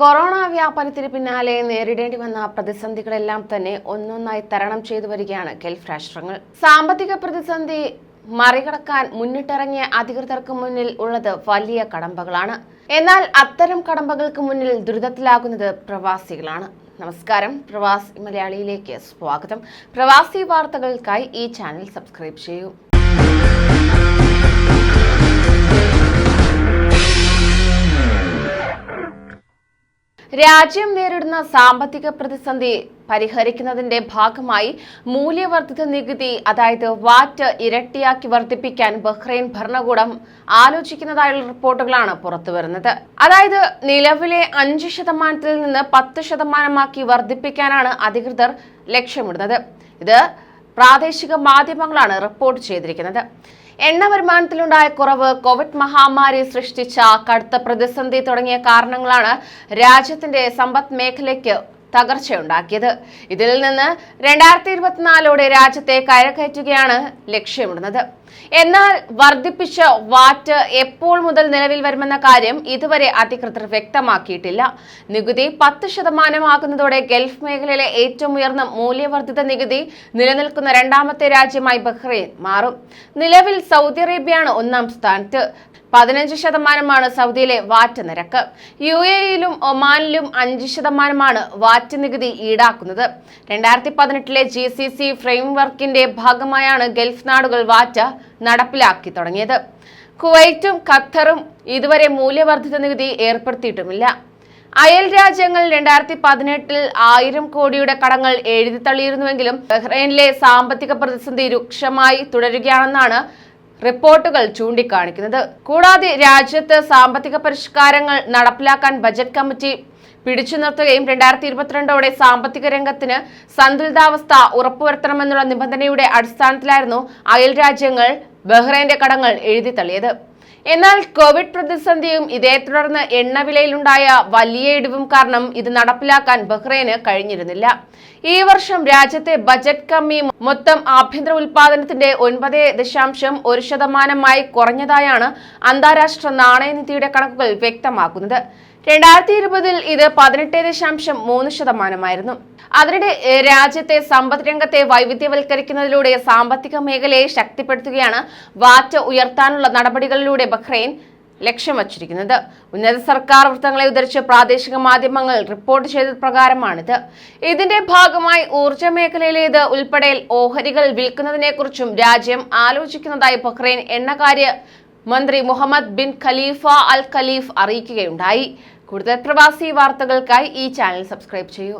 Corona വ്യാപനത്തിന് പിന്നാലെ നേരിടേണ്ടി വന്ന പ്രതിസന്ധികളെല്ലാം തന്നെ ഒന്നൊന്നായി തരണം ചെയ്തു വരികയാണ് ഗൾഫ് രാഷ്ട്രങ്ങൾ. സാമ്പത്തിക പ്രതിസന്ധി മറികടക്കാൻ മുന്നിട്ടിറങ്ങിയ അധികൃതർക്ക് മുന്നിൽ ഉള്ളത് വലിയ കടമ്പകളാണ്. എന്നാൽ അത്തരം കടമ്പകൾക്ക് മുന്നിൽ ദുരിതത്തിലാകുന്നത് പ്രവാസികളാണ്. നമസ്കാരം. പ്രവാസി മലയാളിയിലേക്ക് സ്വാഗതം. പ്രവാസി വാർത്തകൾക്കായി ഈ ചാനൽ സബ്സ്ക്രൈബ് ചെയ്യൂ. രാജ്യം നേരിടുന്ന സാമ്പത്തിക പ്രതിസന്ധി പരിഹരിക്കുന്നതിന്റെ ഭാഗമായി മൂല്യവർദ്ധിത നികുതി അതായത് വാറ്റ് ഇരട്ടിയാക്കി വർദ്ധിപ്പിക്കാൻ ബഹ്റൈൻ ഭരണകൂടം ആലോചിക്കുന്നതായുള്ള റിപ്പോർട്ടുകളാണ് പുറത്തുവരുന്നത്. അതായത് നിലവിലെ അഞ്ച് ശതമാനത്തിൽ നിന്ന് പത്ത് ശതമാനമാക്കി വർദ്ധിപ്പിക്കാനാണ് അധികൃതർ ലക്ഷ്യമിടുന്നത്. ഇത് പ്രാദേശിക മാധ്യമങ്ങളാണ് റിപ്പോർട്ട് ചെയ്തിരിക്കുന്നത്. എണ്ണ വരുമാനത്തിലുണ്ടായ കുറവ് കോവിഡ് മഹാമാരി സൃഷ്ടിച്ച കടുത്ത പ്രതിസന്ധി തുടങ്ങിയ കാരണങ്ങളാണ് രാജ്യത്തിന്റെ സമ്പദ് മേഖലയ്ക്ക് തകർച്ചയുണ്ടാക്കിയത്. ഇതിൽ നിന്ന് രണ്ടായിരത്തി ഇരുപത്തിനാലോടെ രാജ്യത്തെ കരകയറ്റുകയാണ് ലക്ഷ്യമിടുന്നത്. എന്നാൽ വർദ്ധിപ്പിച്ച വാറ്റ് എപ്പോൾ മുതൽ നിലവിൽ വരുമെന്ന കാര്യം ഇതുവരെ അധികൃതർ വ്യക്തമാക്കിയിട്ടില്ല. നികുതി പത്ത് ശതമാനമാകുന്നതോടെ ഗൾഫ് മേഖലയിലെ ഏറ്റവും ഉയർന്ന മൂല്യവർദ്ധിത നികുതി നിലനിൽക്കുന്ന രണ്ടാമത്തെ രാജ്യമായി ബഹ്റൈൻ മാറും. നിലവിൽ സൗദി അറേബ്യയാണ് ഒന്നാം സ്ഥാനത്ത്. പതിനഞ്ച് ശതമാനമാണ് സൗദിയിലെ വാറ്റ് നിരക്ക്. യു എയിലും ഒമാനിലും അഞ്ച് ശതമാനമാണ് വാറ്റ് നികുതി ഈടാക്കുന്നത്. രണ്ടായിരത്തി പതിനെട്ടിലെ ജി സി സി ഫ്രെയിംവർക്കിന്റെ ഭാഗമായാണ് ഗൾഫ് നാടുകൾ വാറ്റ് നടപ്പിലാക്കി തുടങ്ങിയത്. കുവൈറ്റും ഖത്തറും ഇതുവരെ മൂല്യവർദ്ധിത നികുതി ഏർപ്പെടുത്തിയിട്ടുമില്ല. അയൽ രാജ്യങ്ങൾ രണ്ടായിരത്തി പതിനെട്ടിൽ ആയിരം കോടിയുടെ കടങ്ങൾ എഴുതി തള്ളിയിരുന്നുവെങ്കിലും ബഹ്റൈനിലെ സാമ്പത്തിക പ്രതിസന്ധി രൂക്ഷമായി തുടരുകയാണെന്നാണ് റിപ്പോർട്ടുകൾ ചൂണ്ടിക്കാണിക്കുന്നത്. കൂടാതെ രാജ്യത്ത് സാമ്പത്തിക പരിഷ്കാരങ്ങൾ നടപ്പിലാക്കാൻ ബജറ്റ് കമ്മിറ്റി പിടിച്ചു നിർത്തുകയും രണ്ടായിരത്തി ഇരുപത്തിരണ്ടോടെ സാമ്പത്തിക രംഗത്തിന് സന്തുലിതാവസ്ഥ ഉറപ്പുവരുത്തണമെന്നുള്ള നിബന്ധനയുടെ അടിസ്ഥാനത്തിലായിരുന്നു അയൽ രാജ്യങ്ങൾ ബഹ്റൈന്റെ കടങ്ങൾ എഴുതി തള്ളിയത്. എന്നാൽ കോവിഡ് പ്രതിസന്ധിയും ഇതേ തുടർന്ന് എണ്ണവിലയിലുണ്ടായ വലിയ ഇടിവും കാരണം ഇത് നടപ്പിലാക്കാൻ ബഹ്റൈന് കഴിഞ്ഞിരുന്നില്ല. ഈ വർഷം രാജ്യത്തെ ബജറ്റ് കമ്മി മൊത്തം ആഭ്യന്തര ഉൽപാദനത്തിന്റെ ഒൻപത് ദശാംശം ഒരു ശതമാനമായി കുറഞ്ഞതായാണ് അന്താരാഷ്ട്ര നാണയനിധിയുടെ കണക്കുകൾ വ്യക്തമാക്കുന്നത്. രണ്ടായിരത്തി ഇരുപതിൽ ഇത് പതിനെട്ട് ദശാംശം മൂന്ന് ശതമാനമായിരുന്നു. അതിനിടെ രാജ്യത്തെ സമ്പദ് രംഗത്തെ വൈവിധ്യവൽക്കരിക്കുന്നതിലൂടെ സാമ്പത്തിക മേഖലയെ ശക്തിപ്പെടുത്തുകയാണ് വാറ്റ് ഉയർത്താനുള്ള നടപടികളിലൂടെ ബഹ്റൈൻ ലക്ഷ്യം വച്ചിരിക്കുന്നത്. ഉന്നത സർക്കാർ വൃത്തങ്ങളെ ഉദ്ധരിച്ച് പ്രാദേശിക മാധ്യമങ്ങൾ റിപ്പോർട്ട് ചെയ്ത പ്രകാരമാണിത്. ഇതിന്റെ ഭാഗമായി ഊർജ മേഖലയിലേത് ഉൾപ്പെടെ ഓഹരികൾ വിൽക്കുന്നതിനെക്കുറിച്ചും രാജ്യം ആലോചിക്കുന്നതായി ബഹ്റൈൻ എണ്ണകാര്യ മന്ത്രി Mohammed bin Khalifa al Khalif അറിയിക്കുകയുണ്ടായി. കൂടുതൽ പ്രവാസി വാർത്തകൾക്കായി ഈ ചാനൽ സബ്സ്ക്രൈബ് ചെയ്യൂ.